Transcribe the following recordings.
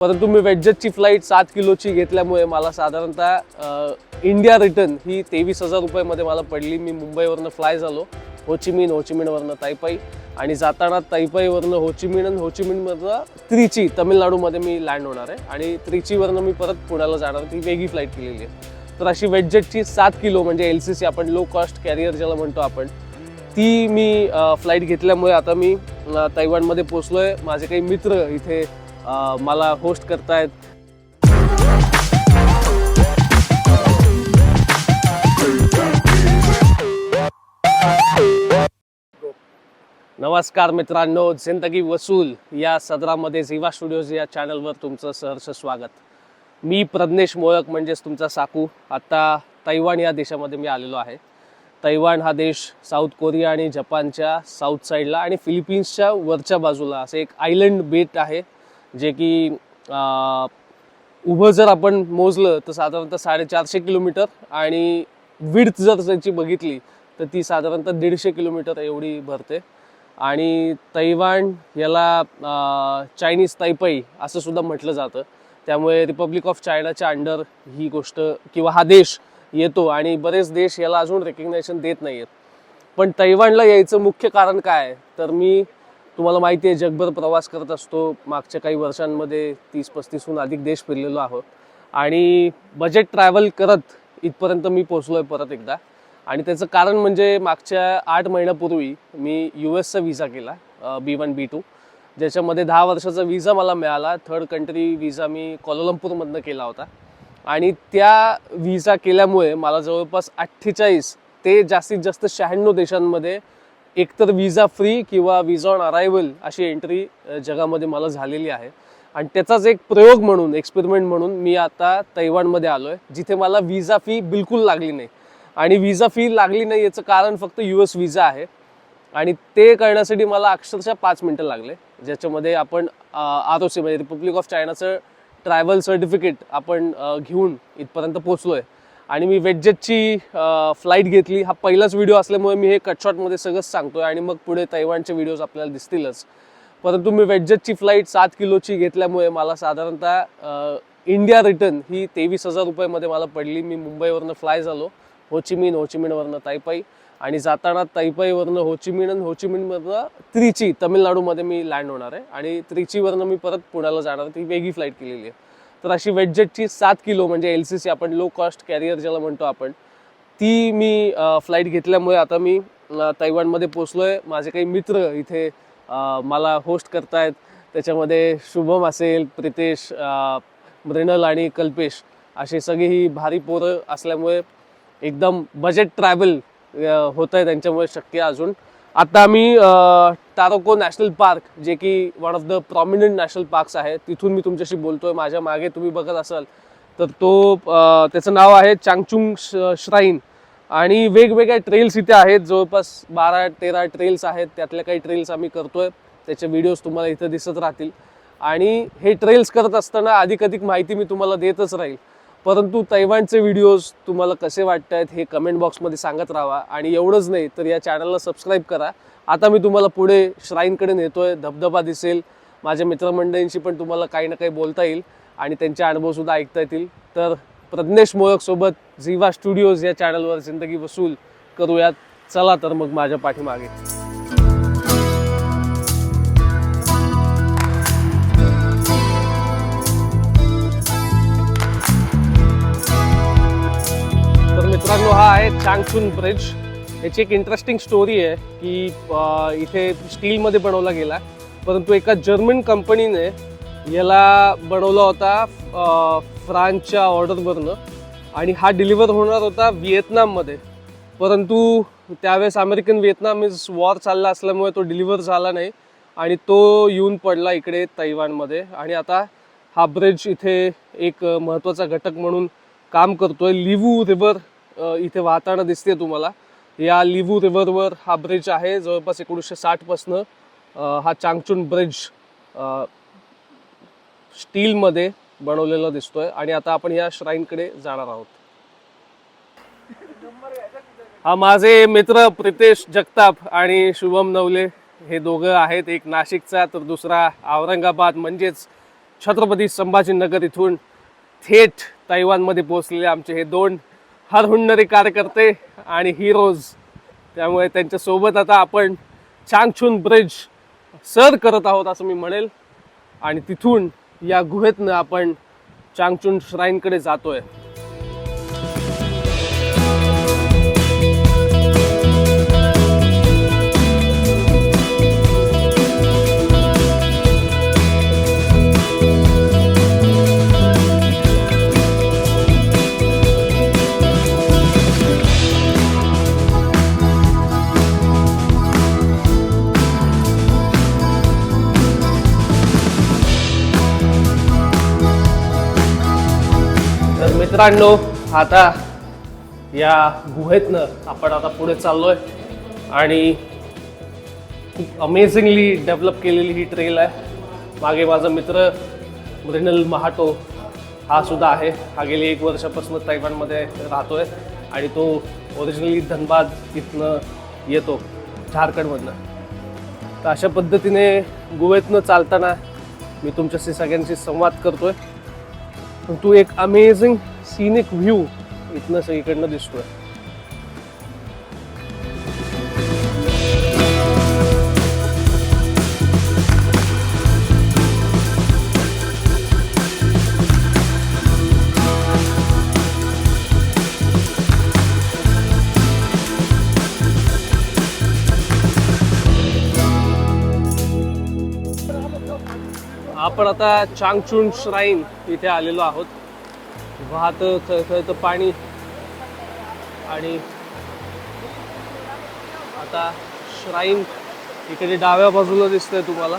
परंतु मी वेडजेटची फ्लाईट सात किलोची घेतल्यामुळे मला साधारणतः इंडिया रिटर्न ही तेवीस हजार रुपयामध्ये मला पडली. मी मुंबईवरनं फ्लाय झालो होचिमिन होचिमिनवरनं तायपाई आणि जाताना तायपाईवरनं होचिमिन आणि होचिमिनमधनं त्रिची तमिळनाडूमध्ये मी लँड होणार आहे. आणि त्रिचीवरनं मी परत पुण्याला जाणार ती वेगळी फ्लाईट केलेली आहे. तर अशी वेडजेटची सात किलो म्हणजे एल सी सी आपण लो कॉस्ट कॅरियर ज्याला म्हणतो आपण ती मी फ्लाईट घेतल्यामुळे आता मी तैवानमध्ये पोचलो आहे माझे काही मित्र इथे मला होस्ट करतायत. नमस्कार मित्रांनो जिंदगी वसूल या सदरामध्ये झिवा स्टुडिओज या चॅनलवर तुमचं सहर्ष स्वागत. मी प्रज्ञेश मोळक म्हणजेच तुमचा साकू. आता तैवान या देशामध्ये मी आलेलो आहे. तैवान हा देश साऊथ कोरिया आणि जपानच्या साऊथ साईडला आणि फिलिपिन्सच्या वरच्या बाजूला असं एक आयलंड बेट आहे. जे की उभं जर आपण मोजलं तर साधारणतः साडेचारशे किलोमीटर आणि विड्थ जर त्याची बघितली तर ती साधारणतः दीडशे किलोमीटर एवढी भरते. आणि तैवान याला चायनीज तैपई असं सुद्धा म्हटलं जातं. त्यामुळे रिपब्लिक ऑफ चायनाच्या अंडर ही गोष्ट किंवा हा देश येतो आणि बरेच देश याला अजून रेकग्नेशन देत नाही आहेत पण तैवानला यायचं मुख्य कारण काय? तर मी तुम्हाला माहिती आहे जगभर प्रवास करत असतो. मागच्या काही वर्षांमध्ये तीस पस्तीसहून अधिक देश फिरलेलो आहोत. आणि बजेट ट्रॅव्हल करत इथपर्यंत मी पोचलो आहे परत एकदा. आणि त्याचं कारण म्हणजे मागच्या आठ महिन्यापूर्वी मी यू एसचा विजा केला बी वन बी टू ज्याच्यामध्ये दहा वर्षाचा विजा मला मिळाला. थर्ड कंट्री विजा मी कोलालंपूरमधनं केला होता. आणि त्या विजा केल्यामुळे मला जवळपास अठ्ठेचाळीस ते जास्तीत जास्त शहाण्णव देशांमध्ये एकतर विजा फ्री किंवा विजा ऑन अरायवल अशी एंट्री जगामध्ये मला झालेली आहे. आणि त्याचाच एक प्रयोग म्हणून एक्सपेरिमेंट म्हणून मी आता तैवानमध्ये आलो आहे जिथे मला विजा फी बिलकुल लागली नाही. आणि विजा फी लागली नाही याचं कारण फक्त यू एस विजा आहे. आणि ते करण्यासाठी मला अक्षरशः पाच मिनटं लागले ज्याच्यामध्ये आपण आर ओ सी म्हणजे रिपब्लिक ऑफ चायनाचं ट्रॅव्हल सर्टिफिकेट आपण घेऊन इथपर्यंत पोचलो आहे आणि मी वेटजेटची फ्लाईट घेतली. हा पहिलाच व्हिडिओ असल्यामुळे मी हे कटशॉटमध्ये सगळंच सांगतोय आणि मग पुढे तैवानचे व्हिडिओज आपल्याला दिसतीलच. परंतु मी वेटजेटची फ्लाईट सात किलोची घेतल्यामुळे मला साधारणतः इंडिया रिटर्न ही तेवीस हजार रुपयामध्ये मला पडली. मी मुंबईवरनं फ्लाय झालो. होचिमिन होचिमिनवरनं तायपाई आणि जाताना तायपाईवरनं होचिमिन आणि होचिमिनवरनं त्रिची तमिळनाडूमध्ये मी लँड होणार आहे. आणि त्रिचीवरनं मी परत पुण्याला जाणार ती वेगळी फ्लाईट केलेली आहे. तर अशी वेटजेटची सात किलो म्हणजे एल सी सी आपण लो कॉस्ट कॅरियर ज्याला म्हणतो आपण ती मी फ्लाईट घेतल्यामुळे आता मी तैवानमध्ये पोचलो आहे माझे काही मित्र इथे मला होस्ट करतायत. त्याच्यामध्ये शुभम असेल प्रितेश मृणल आणि कल्पेश असे सगळी ही भारी पोरं असल्यामुळे एकदम बजेट ट्रॅव्हल होत आहे त्यांच्यामुळे शक्य अजून. आता आम्ही टारोको नॅशनल पार्क जे की one of the prominent national parks आहे तिथून मी तुमच्याशी बोलतोय. माझ्या मागे तुम्ही बघत असाल तर तो त्याचं नाव आहे चांगचुंग श- श्राईन. आणि वेगवेगळ्या ट्रेल्स इथे आहेत. जवळपास बारा तेरा ट्रेल्स आहेत. त्यातल्या काही ट्रेल्स आम्ही करतोय. त्याचे व्हिडिओज तुम्हाला इथं दिसत राहतील. आणि हे ट्रेल्स करत असताना अधिक अधिक माहिती मी तुम्हाला देतच राहील. परंतु तैवानचे व्हिडिओज तुम्हाला कसे वाटत आहेत हे कमेंट बॉक्समध्ये सांगत राहा आणि एवढंच नाही तर या चॅनलला सबस्क्राईब करा. आता मी तुम्हाला पुढे श्राईनकडे आहे धबधबा दिसेल. माझ्या मित्रमंडळींशी पण तुम्हाला काही ना काही बोलता येईल आणि त्यांचे अनुभवसुद्धा ऐकता येतील. तर प्रज्ञेश मोळकसोबत झिवा स्टुडिओज या चॅनलवर जिंदगी वसूल करूयात. चला तर मग माझ्या पाठीमागे. मित्रांनो हा आहे चांगसून ब्रिज याची एक इंटरेस्टिंग स्टोरी आहे की इथे स्टीलमध्ये बनवला गेला. परंतु एका जर्मन कंपनीने याला बनवला होता फ्रान्सच्या ऑर्डरवरनं आणि हा डिलिव्हर होणार होता व्हिएतनाममध्ये. परंतु त्यावेळेस अमेरिकन व्हिएतनाम इज वॉर चालला असल्यामुळे तो डिलिव्हर झाला नाही. आणि तो येऊन पडला इकडे तैवानमध्ये. आणि आता हा ब्रिज इथे एक महत्त्वाचा घटक म्हणून काम करतोय. लिवू रिव्हर इथे वाहताना दिसते तुम्हाला. या लिवू रिव्हरवर हा ब्रिज आहे. जवळपास एकोणीसशे साठपासनं हा चांगचून ब्रिज स्टीलमध्ये बनवलेला दिसतोय. आणि आता आपण या श्राईनकडे जाणार आहोत. हा माझे मित्र प्रितेश जगताप आणि शुभम नवले हे दोघं आहेत. एक नाशिकचा तर दुसरा औरंगाबाद म्हणजेच छत्रपती संभाजीनगर इथून थेट तैवानमध्ये पोहोचलेले आमचे हे दोन हरहुन्नरी कार्यकर्ते आणि हिरोज त्यामुळे त्यांच्यासोबत आता आपण चांगछून ब्रिज सर करत आहोत असं मी म्हणेल. आणि तिथून या गुहेतनं आपण चांगचून श्राईनकडे जातोय. मित्रांनो आता या गुहेतनं आपण आता पुढे चाललोय आणि खूप अमेझिंगली डेव्हलप केलेली ही ट्रेल आहे. मागे माझा मित्र मृणल महाटो हा सुद्धा आहे. हा गेली एक वर्षापासून तैवानमध्ये राहतोय आणि तो ओरिजिनली धनबाद इथनं येतो झारखंडमधनं. तर अशा पद्धतीने गोव्यातनं चालताना मी तुमच्याशी सगळ्यांशी संवाद करतोय. आहे तू एक अमेझिंग सिनिक व्ह्यू इथनं सगळीकडनं दिसतोय. आपण आता चांगचून श्राईन इथे आलेलो आहोत. वाहत खळखळतं पाणी. आणि आता श्राईन इकडे डाव्या बाजूला दिसतंय तुम्हाला.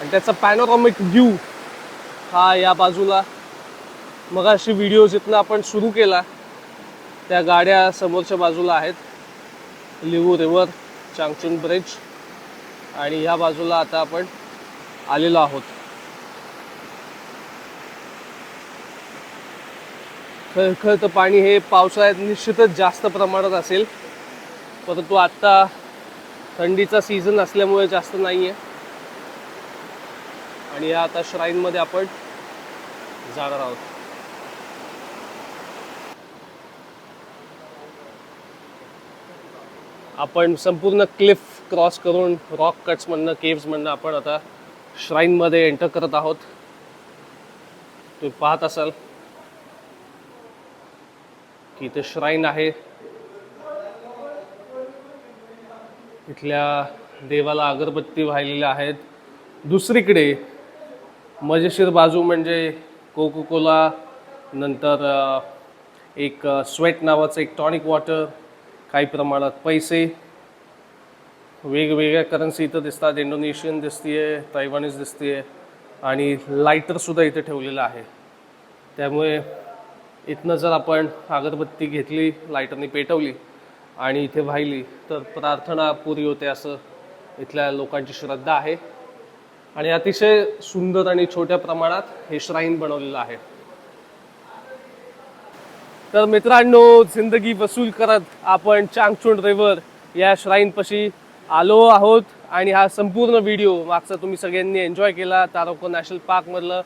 आणि त्याचा पॅनोरॉमिक व्ह्यू हा या बाजूला. मग अशी व्हिडिओ जिथनं आपण सुरू केला त्या गाड्या समोरच्या बाजूला आहेत. लिवू रिव्हर चांगचुंग ब्रिज आणि ह्या बाजूला आता आपण आलेलो आहोत. खळखळतं पाणी हे पावसाळ्यात निश्चितच जास्त प्रमाणात असेल. परंतु आत्ता थंडीचा सीझन असल्यामुळे जास्त नाही आहे आणि या आता श्राईनमध्ये आपण जाणार आहोत. आपण संपूर्ण क्लिफ क्रॉस करून रॉक कट्समधनं म्हणणं आपण आता श्राईनमध्ये एंटर करत आहोत. तुम्ही पाहत असाल. की इथे श्राईन आहे. इथल्या देवाला अगरबत्ती वाहिलेल्या आहेत. दुसरीकडे मजेशीर बाजू म्हणजे कोको कोला नंतर एक स्वेट नावाचं एक टॉनिक वॉटर काही प्रमाणात पैसे. वेगवेगळ्या करन्सी इथं दिसतात. इंडोनेशियन दिसतीये तैवानीज दिसतीये आणि लायटरसुद्धा इथे ठेवलेलं आहे. त्यामुळे इथनं जर आपण अगरबत्ती घेतली लायटरने पेटवली आणि इथे वाहिली तर प्रार्थना पुरी होते असं इथल्या लोकांची श्रद्धा आहे. आणि अतिशय सुंदर आणि छोट्या प्रमाणात हे श्राईन बनवलेलं आहे. तर मित्रांनो जिंदगी वसूल करत आपण चांगचुंड रेवर या श्राईनपाशी आलो आहोत आणि हा संपूर्ण व्हिडिओ मागचा तुम्ही सगळ्यांनी एन्जॉय केला. तारोको नॅशनल पार्कमधलं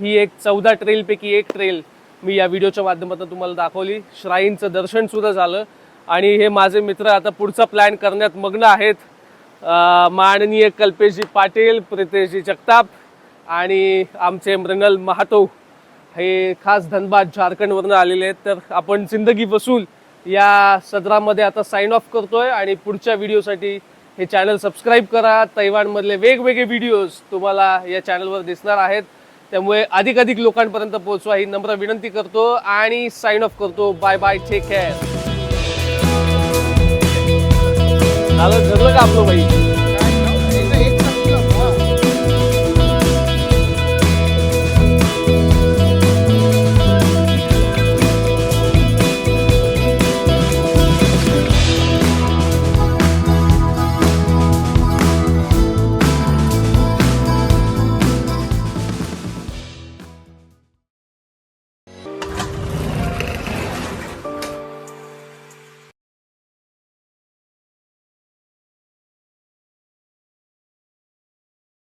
ही एक चौदा ट्रेलपैकी एक ट्रेल मी या व्हिडिओच्या माध्यमातून तुम्हाला दाखवली. श्राईनचं दर्शन सुद्धा झालं. आणि हे माझे मित्र आता पुढचा प्लॅन करण्यात मग्न आहेत. माननीय कल्पेशजी पाटील प्रितेशजी जगताप आणि आमचे मृणल महातो हे खास धनबाद झारखंडवरनं आलेले आहेत. तर आपण जिंदगी वसूल या सदरामध्ये आता साईन ऑफ करतोय आणि पुढच्या व्हिडिओसाठी हे चॅनल सबस्क्राईब करा. तैवानमधले वेगवेगळे व्हिडिओज तुम्हाला या चॅनलवर दिसणार आहेत. त्यामुळे अधिकाधिक लोकांपर्यंत पोहोचवा ही नम्र विनंती करतो आणि साईन ऑफ करतो. बाय बाय टेक केअर झालं ठरलं का आपलं बाई?